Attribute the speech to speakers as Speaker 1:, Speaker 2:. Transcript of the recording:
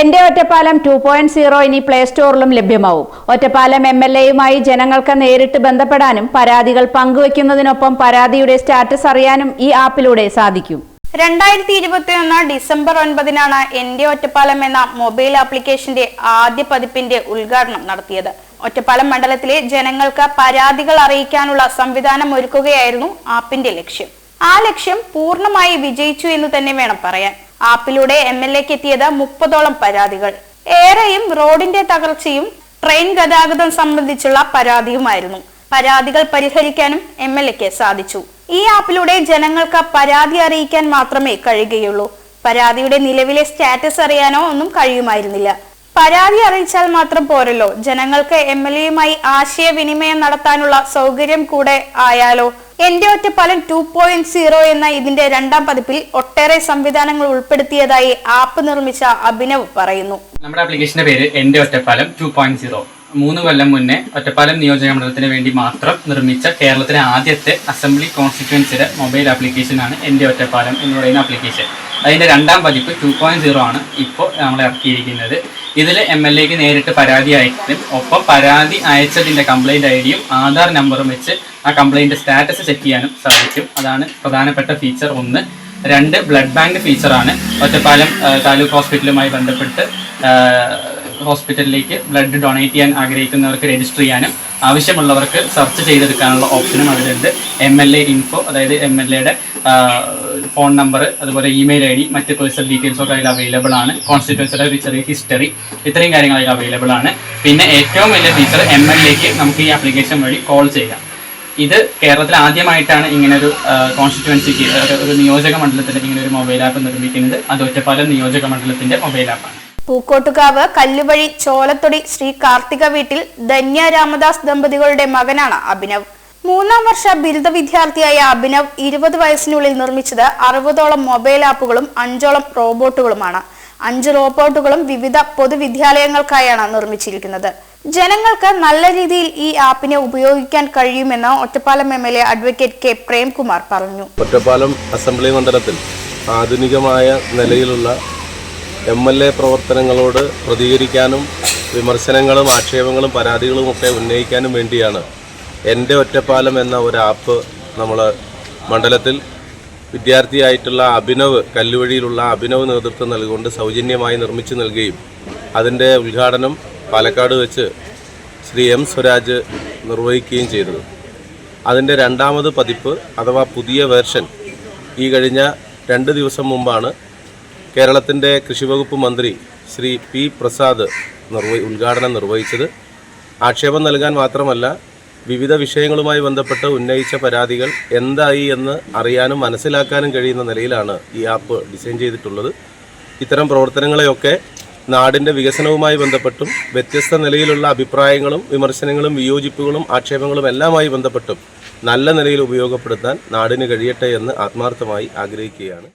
Speaker 1: എന്റെ Ottapalam two point zero ഇനി play സ്റ്റോറിലും ലഭ്യമാവും. ഒറ്റപ്പാലം എം എൽ എയുമായി ജനങ്ങൾക്ക് നേരിട്ട് ബന്ധപ്പെടാനും പരാതികൾ പങ്കുവയ്ക്കുന്നതിനൊപ്പം പരാതിയുടെ സ്റ്റാറ്റസ് അറിയാനും ഈ ആപ്പിലൂടെ സാധിക്കും.
Speaker 2: രണ്ടായിരത്തി ഇരുപത്തിയൊന്ന് ഡിസംബർ ഒൻപതിനാണ് എന്റെ ഒറ്റപ്പാലം എന്ന മൊബൈൽ ആപ്ലിക്കേഷന്റെ ആദ്യ പതിപ്പിന്റെ ഉദ്ഘാടനം നടത്തിയത്. ഒറ്റപ്പാലം മണ്ഡലത്തിലെ ജനങ്ങൾക്ക് പരാതികൾ അറിയിക്കാനുള്ള സംവിധാനം ഒരുക്കുകയായിരുന്നു ആപ്പിന്റെ ലക്ഷ്യം. ആ ലക്ഷ്യം പൂർണമായി വിജയിച്ചു എന്ന് തന്നെ വേണം പറയാൻ. ആപ്പിലൂടെ എം എൽ എക്ക് എത്തിയത് മുപ്പതോളം പരാതികൾ. ഏറെയും റോഡിന്റെ തകർച്ചയും ട്രെയിൻ ഗതാഗതം സംബന്ധിച്ചുള്ള പരാതിയുമായിരുന്നു. പരാതികൾ പരിഹരിക്കാനും എം എൽ എക്ക് സാധിച്ചു. ഈ ആപ്പിലൂടെ ജനങ്ങൾക്ക് പരാതി അറിയിക്കാൻ മാത്രമേ കഴിയുകയുള്ളൂ. പരാതിയുടെ നിലവിലെ സ്റ്റാറ്റസ് അറിയാനോ ഒന്നും കഴിയുമായിരുന്നില്ല. പരാതി അറിയിച്ചാൽ മാത്രം പോരല്ലോ. ജനങ്ങൾക്ക് എം എൽ എയുമായി ആശയവിനിമയം നടത്താനുള്ള സൗകര്യം കൂടെ ആയാലോ? എന്റെ ഒറ്റപ്പാലം ടു പോയിന്റ് സീറോ എന്ന ഇതിന്റെ രണ്ടാം പതിപ്പിൽ ഒട്ടേറെ സംവിധാനങ്ങൾ ഉൾപ്പെടുത്തിയതായി ആപ്പ് നിർമ്മിച്ച അഭിനവ് പറയുന്നു.
Speaker 3: നമ്മുടെ ആപ്ലിക്കേഷന്റെ പേര് എന്റെ ഒറ്റപ്പാലം ടു പോയിന്റ് സീറോ മൂന്ന് കൊല്ലം മുന്നേ ഒറ്റപ്പാലം നിയോജക മണ്ഡലത്തിന് വേണ്ടി മാത്രം നിർമ്മിച്ച കേരളത്തിലെ ആദ്യത്തെ അസംബ്ലി കോൺസ്റ്റിറ്റ്യുവൻസിയുടെ മൊബൈൽ ആപ്ലിക്കേഷനാണ് എന്റെ ഒറ്റപ്പാലം എന്ന് പറയുന്ന ആപ്ലിക്കേഷൻ അതിന്റെ രണ്ടാം പതിപ്പ് ടു പോയിന്റ് സീറോ ആണ് ഇപ്പോൾ നമ്മൾ ഇറക്കിയിരിക്കുന്നത്. ഇതിൽ എം എൽ എക്ക് നേരിട്ട് പരാതി അയക്കും. ഒപ്പം പരാതി അയച്ചതിന്റെ കംപ്ലൈന്റ് ഐ ഡിയും ആധാർ നമ്പറും വെച്ച് ആ കംപ്ലൈന്റ് സ്റ്റാറ്റസ് ചെക്ക് ചെയ്യാനും സാധിക്കും. അതാണ് പ്രധാനപ്പെട്ട ഫീച്ചർ ഒന്ന്. രണ്ട് ബ്ലഡ് ബാങ്ക് ഫീച്ചറാണ് ഒറ്റപ്പാലം താലൂക്ക് ഹോസ്പിറ്റലുമായി ബന്ധപ്പെട്ട് ഹോസ്പിറ്റലിലേക്ക് ബ്ലഡ് ഡൊണേറ്റ് ചെയ്യാൻ ആഗ്രഹിക്കുന്നവർക്ക് രജിസ്റ്റർ ചെയ്യാനും ആവശ്യമുള്ളവർക്ക് സെർച്ച് ചെയ്തെടുക്കാനുള്ള ഓപ്ഷനും അതിലുണ്ട്. എം എൽ എ ഇൻഫോ അതായത് എം എൽ എയുടെ ഫോൺ നമ്പർ അതുപോലെ ഇമെയിൽ ഐ ഡി മറ്റ് പേഴ്സണൽ ഡീറ്റെയിൽസ് ഒക്കെ അതിൽ അവൈലബിൾ ആണ്. കോൺസ്റ്റിറ്റ്യൂൻസിയുടെ ഒരു ചെറിയ ഹിസ്റ്ററി ഇത്രയും കാര്യങ്ങൾ അതിൽ അവൈലബിൾ ആണ്. പിന്നെ ഏറ്റവും വലിയ ഫീച്ചർ എം എൽ എക്ക് നമുക്ക് ഈ ആപ്ലിക്കേഷൻ വഴി കോൾ ചെയ്യാം. ഇത് കേരളത്തിൽ ആദ്യമായിട്ടാണ് ഇങ്ങനെ ഒരു കോൺസ്റ്റിറ്റ്യുവൻസിക്ക് ഒരു നിയോജക മണ്ഡലത്തിൽ ഇങ്ങനെ ഒരു മൊബൈൽ ആപ്പ് നിർമ്മിക്കുന്നത്. അത് ഒറ്റപ്പാലം നിയോജക മണ്ഡലത്തിന്റെ മൊബൈൽ ആപ്പാണ്
Speaker 2: പൂക്കോട്ടുകാവ് കല്ലുവഴി ചോലത്തൊടി ശ്രീ കാർത്തിക വീട്ടിൽ ധന്യ രാമദാസ് ദമ്പതികളുടെ മകനാണ് അഭിനവ്. മൂന്നാം വർഷ ബിരുദ വിദ്യാർത്ഥിയായ അഭിനവ് ഇരുപത് വയസ്സിനുള്ളിൽ നിർമ്മിച്ചത് അറുപതോളം മൊബൈൽ ആപ്പുകളും അഞ്ചോളം റോബോട്ടുകളുമാണ്. അഞ്ച് റോബോട്ടുകളും വിവിധ പൊതുവിദ്യാലയങ്ങൾക്കായാണ് നിർമ്മിച്ചിരിക്കുന്നത്. ജനങ്ങൾക്ക് നല്ല രീതിയിൽ ഈ ആപ്പിനെ ഉപയോഗിക്കാൻ കഴിയുമെന്ന് Ottapalam M L A advocate K Premkumar പറഞ്ഞു.
Speaker 4: ഒറ്റപ്പാലം അസംബ്ലി മണ്ഡലത്തിൽ ആധുനികമായ നിലയിലുള്ള എം എൽ എ പ്രവർത്തനങ്ങളോട് പ്രതികരിക്കാനും വിമർശനങ്ങളും ആക്ഷേപങ്ങളും പരാതികളും ഒക്കെ ഉന്നയിക്കാനും വേണ്ടിയാണ് എന്റെ ഒറ്റപ്പാലം എന്ന ഒരു ആപ്പ് നമ്മൾ മണ്ഡലത്തിൽ വിദ്യാർത്ഥിയായിട്ടുള്ള അഭിനവ് കല്ലുവഴിയിലുള്ള അഭിനവ് നേതൃത്വം നൽകിക്കൊണ്ട് സൗജന്യമായി നിർമ്മിച്ചു നൽകുകയും അതിന്റെ ഉദ്ഘാടനം പാലക്കാട് വെച്ച് ശ്രീ എം സ്വരാജ് നിർവഹിക്കുകയും ചെയ്തത്. അതിന്റെ രണ്ടാമത് പതിപ്പ് അഥവാ പുതിയ വേർഷൻ ഈ കഴിഞ്ഞ രണ്ട് ദിവസം മുമ്പാണ് കേരളത്തിന്റെ കൃഷിവകുപ്പ് മന്ത്രി ശ്രീ പി പ്രസാദ് നിർവഹി ഉദ്ഘാടനം നിർവഹിച്ചത്. ആക്ഷേപം നൽകാൻ മാത്രമല്ല വിവിധ വിഷയങ്ങളുമായി ബന്ധപ്പെട്ട് ഉന്നയിച്ച പരാതികൾ എന്തായി എന്ന് അറിയാനും മനസ്സിലാക്കാനും കഴിയുന്ന നിലയിലാണ് ഈ ആപ്പ് ഡിസൈൻ ചെയ്തിട്ടുള്ളത്. ഇത്തരം പ്രവർത്തനങ്ങളെയൊക്കെ നാടിന്റെ വികസനവുമായി ബന്ധപ്പെട്ടും വ്യത്യസ്ത നിലയിലുള്ള അഭിപ്രായങ്ങളും വിമർശനങ്ങളും വിയോജിപ്പുകളും ആക്ഷേപങ്ങളും എല്ലാമായി ബന്ധപ്പെട്ടും നല്ല നിലയിൽ ഉപയോഗപ്പെടുത്താൻ നാടിന് കഴിയട്ടെ എന്ന് ആത്മാർത്ഥമായി ആഗ്രഹിക്കുകയാണ്.